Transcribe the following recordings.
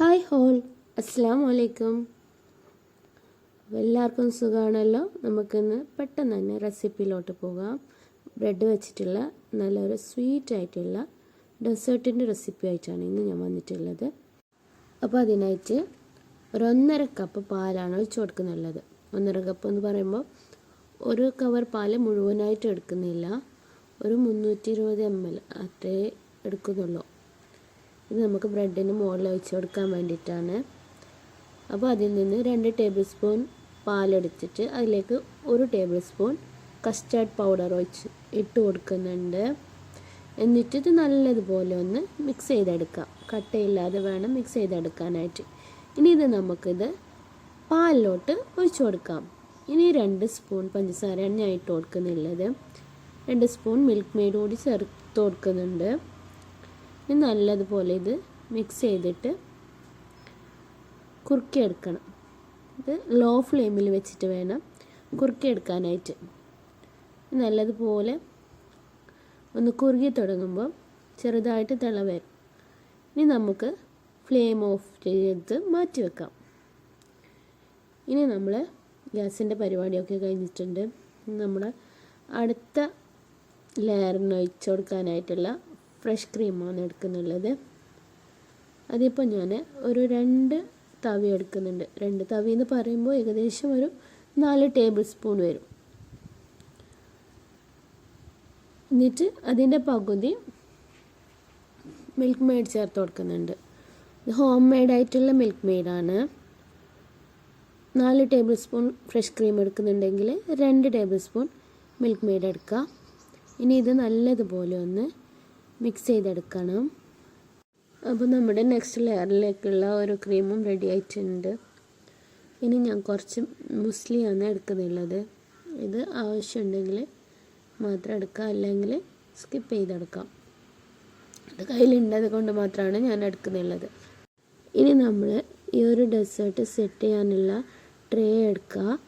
Hi whole. അസ്സാം വലൈക്കും എല്ലാവർക്കും സുഖമാണല്ലോ നമുക്കിന്ന് പെട്ടെന്ന് തന്നെ റെസിപ്പിയിലോട്ട് പോകാം. ബ്രെഡ് വെച്ചിട്ടുള്ള നല്ലൊരു സ്വീറ്റ് ആയിട്ടുള്ള ഡെസേർട്ടിന്റെ റെസിപ്പി ആയിട്ടാണ് ഇന്ന് ഞാൻ വന്നിട്ടുള്ളത്. അപ്പോൾ അതിനായിട്ട് ഒരു ഒന്നര കപ്പ് പാലാണ് ഒഴിച്ചു കൊടുക്കുന്നുള്ളത്. ഒന്നര കപ്പ് എന്ന് പറയുമ്പോൾ ഒരു കവർ പാൽ മുഴുവനായിട്ട് എടുക്കുന്നില്ല. ഒരു മുന്നൂറ്റി ഇരുപത് എം എൽ അത്രേ എടുക്കുന്നുള്ളൂ. ഇത് നമുക്ക് ബ്രെഡിന് മുകളിൽ ഒഴിച്ച് കൊടുക്കാൻ വേണ്ടിയിട്ടാണ്. അപ്പോൾ അതിൽ നിന്ന് രണ്ട് ടേബിൾ സ്പൂൺ പാലെടുത്തിട്ട് അതിലേക്ക് ഒരു ടേബിൾ സ്പൂൺ കസ്റ്റാർഡ് പൗഡർ ഒഴിച്ച് ഇട്ട് കൊടുക്കുന്നുണ്ട്. എന്നിട്ട് ഇത് നല്ലതുപോലെ ഒന്ന് മിക്സ് ചെയ്തെടുക്കാം. കട്ടയില്ലാതെ വേണം മിക്സ് ചെയ്തെടുക്കാനായിട്ട്. ഇനി ഇത് നമുക്കിത് പാലിലോട്ട് ഒഴിച്ച് കൊടുക്കാം. ഇനി രണ്ട് സ്പൂൺ പഞ്ചസാരയാണ് ഞാൻ ഇട്ട് കൊടുക്കുന്നുള്ളത്. രണ്ട് സ്പൂൺ മിൽക്ക് മെയ്ഡ് കൂടി ചേർത്ത് കൊടുക്കുന്നുണ്ട്. ഇനി നല്ലതുപോലെ ഇത് മിക്സ് ചെയ്തിട്ട് കുറുക്കിയെടുക്കണം ഇത് ലോ ഫ്ലെയിമിൽ വെച്ചിട്ട് വേണം കുറുക്കിയെടുക്കാനായിട്ട് നല്ലതുപോലെ ഒന്ന് കുറുകി തുടങ്ങുമ്പോൾ ചെറുതായിട്ട് തിള വരും. ഇനി നമുക്ക് ഫ്ലെയിം ഓഫ് ചെയ്ത് മാറ്റി വെക്കാം. ഇനി നമ്മൾ ഗ്യാസിന്റെ പരിപാടിയൊക്കെ കഴിഞ്ഞിട്ടുണ്ട്. നമ്മൾ അടുത്ത ലെയറിന് ഒഴിച്ചു കൊടുക്കാനായിട്ടുള്ള ഫ്രഷ് ക്രീമാണ് എടുക്കുന്നുള്ളത്. അതിപ്പോൾ ഞാൻ ഒരു രണ്ട് തവി എടുക്കുന്നുണ്ട്. രണ്ട് തവി എന്ന് പറയുമ്പോൾ ഏകദേശം ഒരു നാല് ടേബിൾ സ്പൂൺ വരും. എന്നിട്ട് അതിന്റെ പകുതി മിൽക്ക് മെയ്ഡ് ചേർത്ത് കൊടുക്കുന്നുണ്ട്. ഇത് ഹോം മെയ്ഡ് ആയിട്ടുള്ള മിൽക്ക് മെയ്ഡാണ് നാല് ടേബിൾ സ്പൂൺ ഫ്രഷ് ക്രീം എടുക്കുന്നുണ്ടെങ്കിൽ രണ്ട് ടേബിൾ സ്പൂൺ മിൽക്ക് മെയ്ഡ് എടുക്കുക. ഇനി ഇത് നല്ലതുപോലെ ഒന്ന് മിക്സ് ചെയ്തെടുക്കണം. അപ്പോൾ നമ്മുടെ നെക്സ്റ്റ് ലെയറിലേക്കുള്ള ഒരു ക്രീമും റെഡി ആയിട്ടുണ്ട്. ഇനി ഞാൻ കുറച്ച് മുസ്ലിയാണ് എടുക്കുന്നുള്ളത്. ഇത് ആവശ്യമുണ്ടെങ്കിൽ മാത്രം എടുക്കുക അല്ലെങ്കിൽ സ്കിപ്പ് ചെയ്തെടുക്കാം. അത് കയ്യിലുണ്ടത് കൊണ്ട് മാത്രമാണ് ഞാൻ എടുക്കുന്നുള്ളത്. ഇനി നമ്മൾ ഈ ഒരു ഡെസേർട്ട് സെറ്റ് ചെയ്യാനുള്ള ട്രേ എടുക്കുക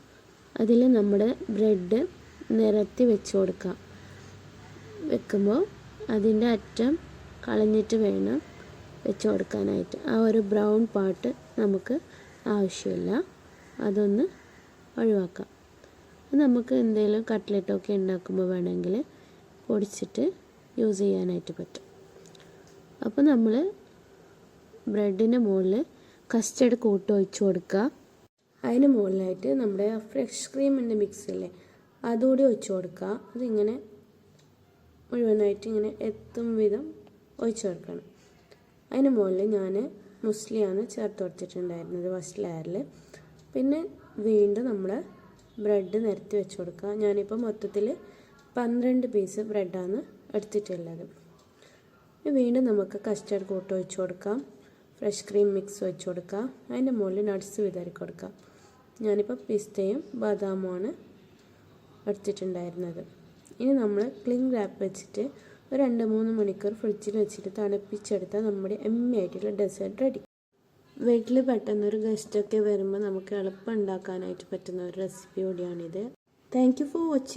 അതിൽ നമ്മുടെ ബ്രെഡ് നിരത്തി വെച്ച് കൊടുക്കാം. വെക്കുമ്പോൾ അതിന്റെ അറ്റം കളഞ്ഞിട്ട് വേണം വെച്ച് കൊടുക്കാനായിട്ട്. ആ ഒരു ബ്രൗൺ പാർട്ട് നമുക്ക് ആവശ്യമില്ല. അതൊന്ന് ഒഴിവാക്കാം. നമുക്ക് എന്തെങ്കിലും കട്ട്ലറ്റൊക്കെ ഉണ്ടാക്കുമ്പോൾ വേണമെങ്കിൽ പൊടിച്ചിട്ട് യൂസ് ചെയ്യാനായിട്ട് പറ്റും. അപ്പോൾ നമ്മൾ ബ്രെഡിന്റെ മുകളിൽ കസ്റ്റർഡ് കൂട്ട് ഒഴിച്ച് കൊടുക്കുക. അതിന് മുകളിലായിട്ട് നമ്മുടെ ഫ്രഷ് ക്രീമിന്റെ മിക്സ് അല്ലേ അതുകൂടി ഒഴിച്ച് കൊടുക്കുക. അതിങ്ങനെ മുഴുവനായിട്ട് ഇങ്ങനെ എത്തും വിധം ഒഴിച്ചു കൊടുക്കണം. അതിന് മുകളിൽ ഞാൻ മുസ്ലിയാണ് ചേർത്ത് കൊടുത്തിട്ടുണ്ടായിരുന്നത് ഫസ്റ്റ് ലെയറിൽ പിന്നെ വീണ്ടും നമ്മൾ ബ്രെഡ് നിരത്തി വെച്ച് കൊടുക്കുക. ഞാനിപ്പോൾ മൊത്തത്തിൽ പന്ത്രണ്ട് പീസ് ബ്രെഡാണ് എടുത്തിട്ടുള്ളത്. വീണ്ടും നമുക്ക് കസ്റ്റർഡ് കൂട്ട് ഒഴിച്ചു കൊടുക്കാം. ഫ്രഷ് ക്രീം മിക്സ് വെച്ച് കൊടുക്കാം അതിന്റെ മുകളിൽ നട്ട്സ് വിതറി കൊടുക്കാം ഞാനിപ്പോൾ പിസ്തയും ബദാമുമാണ് എടുത്തിട്ടുണ്ടായിരുന്നത്. ഇനി നമ്മൾ ക്ലിങ് റാപ്പ് വെച്ചിട്ട് ഒരു രണ്ട് മൂന്ന് മണിക്കൂർ ഫ്രിഡ്ജിൽ വെച്ചിട്ട് തണുപ്പിച്ചെടുത്താൽ നമ്മുടെ എമ്മി ആയിട്ടുള്ള ഡെസേർട്ട് റെഡി വീട്ടിൽ പെട്ടെന്ന് ഒരു ഗസ്റ്റൊക്കെ വരുമ്പോൾ നമുക്ക് എളുപ്പം ഉണ്ടാക്കാനായിട്ട് പറ്റുന്ന ഒരു റെസിപ്പി കൂടിയാണിത്. Thank you for watching